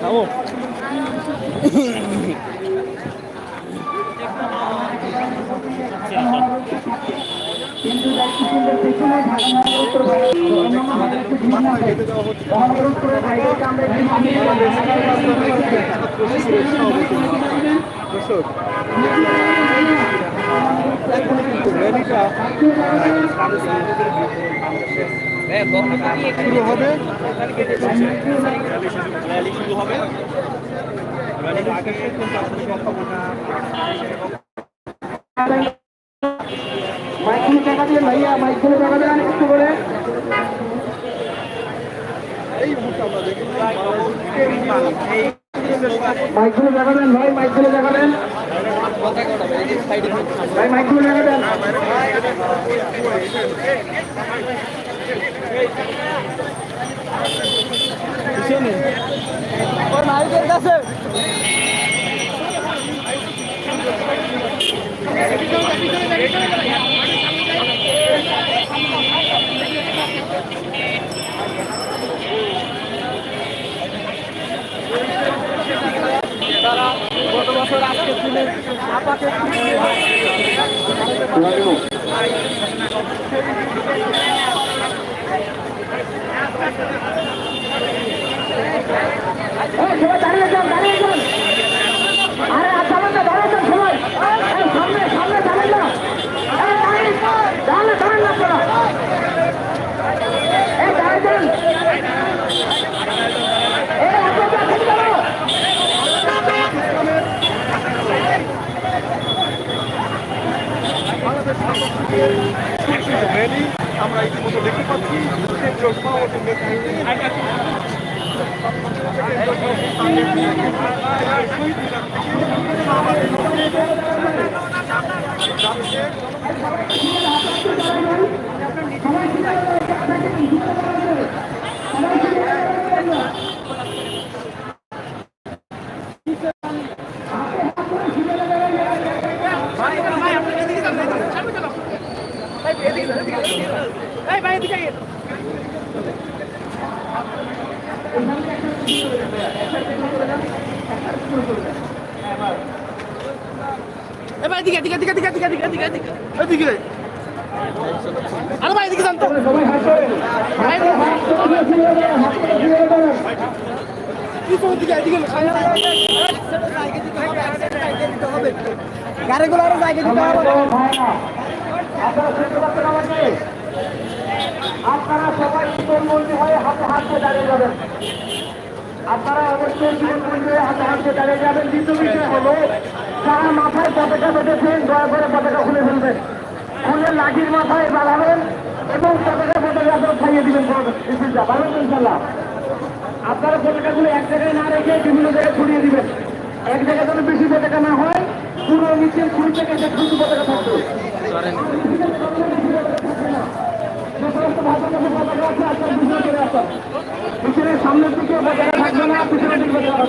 Bravo. কিন্তু তার পিছনে ঢাকা শুরু হবে র্যালি শুরু হবে টাকা দেন ভাইয়া মাইক খুলে টাকা মাইকগুলো দেখাবেন ভাই মাইকগুলো দেখাবেন। ভাই মাইকগুলো দেখাবেন। Thank you. গত বছর আজকে দিনে আপাকে দাঁড়িয়ে যান দাঁড়িয়ে যান। আরে আচ্ছা দাঁড়িয়ে যান সবাই। সামনে সামনে দাঁড়িয়ে যান দাঁড়ান দাঁড়ান আপনারা ভাই ভাই এদিকে এবার এদিকে এদিকে এদিকে এদিকে এদিকে এদিকে এদিকে এদিকে এদিকে। আরে ভাই এদিকে জানতো গাড়িগুলো আরও জায়গা দিতে হবে। আপনারা সবাই জীবনবন্দি হয়ে হাতে হাত দাঁড়িয়ে যাবেন। আপনারা অবশ্যই হয়ে হাতে দাঁড়িয়ে যাবেন দ্বিতীয় বিষয় হলো যারা মাথায় পতাকা বেঁধেছেন দয়া করে পতাকা খুলে ফেলবেন। খুলে লাঠির মাথায় বাঁধাবেন এবং পতাকা পতাকা আপনারা খাইয়ে দিবেন ইনশাল্লাহ আপনারা পতাকাগুলো এক জায়গায় না রেখে বিভিন্ন জায়গায় ছড়িয়ে দিবেন। এক জায়গায় যেন বেশি পতাকা না হয়, পুরো মিছিল শুরু থেকে শেষ পর্যন্ত পতাকা থাকবে। পিছনের সামনের দিকে পতাকা থাকবে না পিছনের দিকে পতাকা থাকবে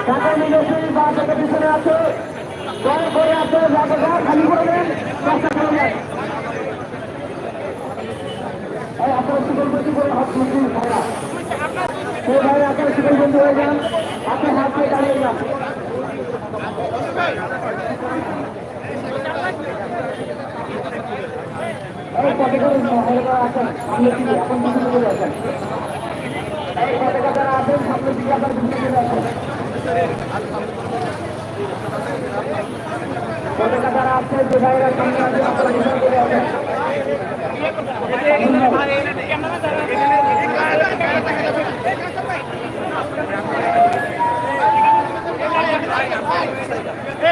ঢাকা নিউজের বাস একটা পিছনে আছে দয়া করে আপনার জায়গাটা খালি করে দেন রাস্তা করে দেন আপনার শিকলবন্দি করে হাত মুক্তি হয়ে যান আপনার হাত দিয়ে দাঁড়িয়ে যান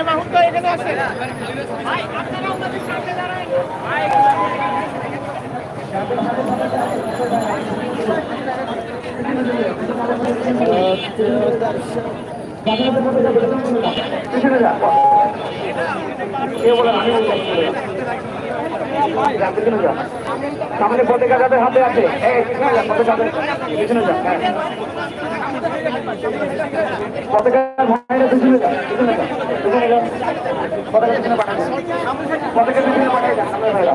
মাহুদ এখানে আছে ভাই আপনারা আমাদের সামনে দাঁড়ায় সামনে পতাকা যাদের হাতে আছে পিছনে যা, পতাকা যা, ভাইরা পিছনে যা, পিছনে যা, যা। পতাকা পিছনে পাঠান। পতাকা পিছনে পাঠাই দেন, সামনে ভাইরা।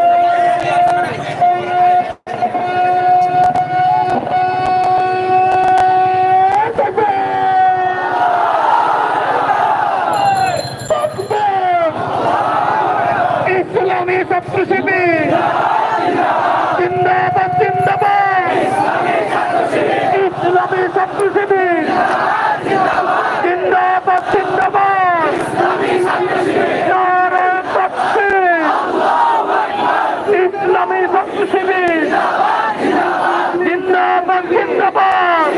ইসলামী ছাত্র শিবির জিন্দাবাদ জিন্দাবাদ। ইসলামী ছাত্র শিবির জিন্দাবাদ জিন্দাবাদ নারে তাকবীর ইসলামী ছাত্র শিবির জিন্দাবাদ জিন্দাবাদ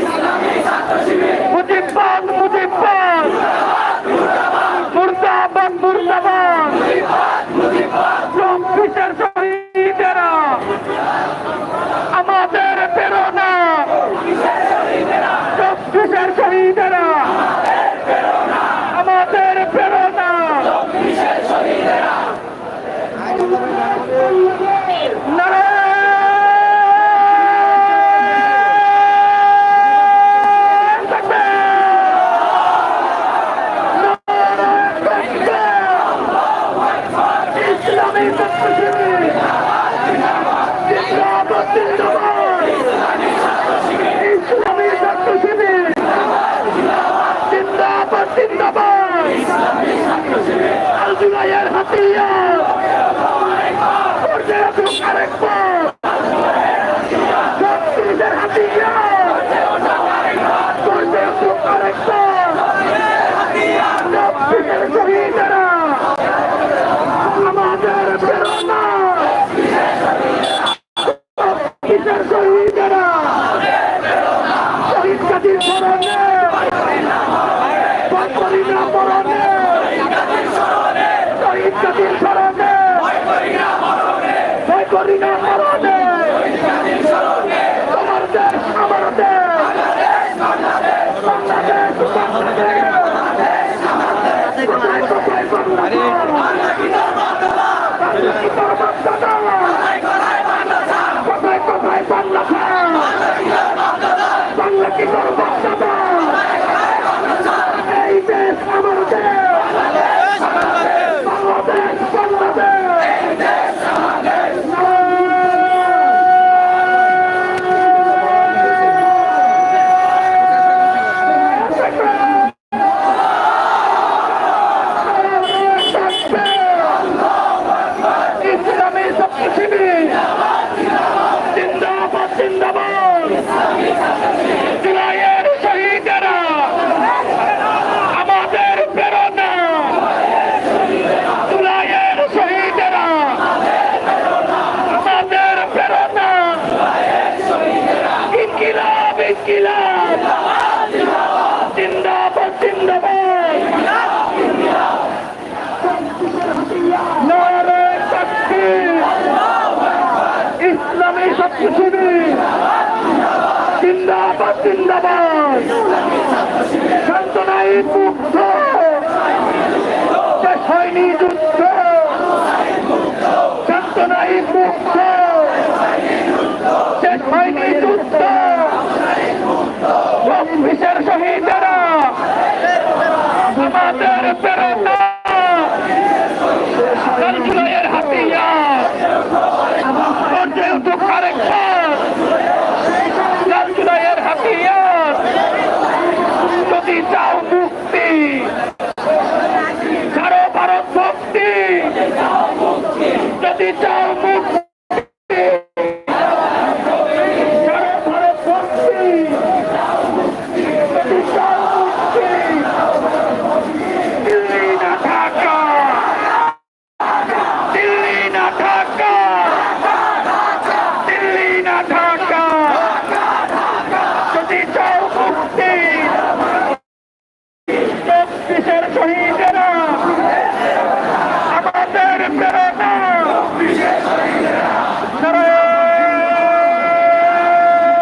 মুজিবাদ মুজিবাদ মুর্দাবাদ মুর্দাবাদ চব্বিশের শহীদেরা আমাদের প্রেরণা চব্বিশের শহীদেরা আমাদের প্রেরণা নারায়ণ থাকবে ইসলামী ছাত্রশিবির জিন্দাবাদ জিন্দাবাদ ইসলামী ছাত্রশিবির জিন্দাবাদ জিন্দাবাদ আল জুলাইয়ের হাতিয়ার পর্যায়ে আসুক আরেকবার হাতিয়ার পর্যায়ে আসুক আরেকবার ছাত্রীদের শহীদেরা আমাদের প্রেরণা কিসের শহীদেরা শহীদ কাজীর স্মরণে মরণে শহীদ কাজীর জিন্দাবাদ। মুক্ত শেষ হয়নি যুদ্ধ। শান্তনাই মুক্ত শেষ হয়নি যুদ্ধ। চব্বিশের শহীদেরা আমাদের প্রেরণা।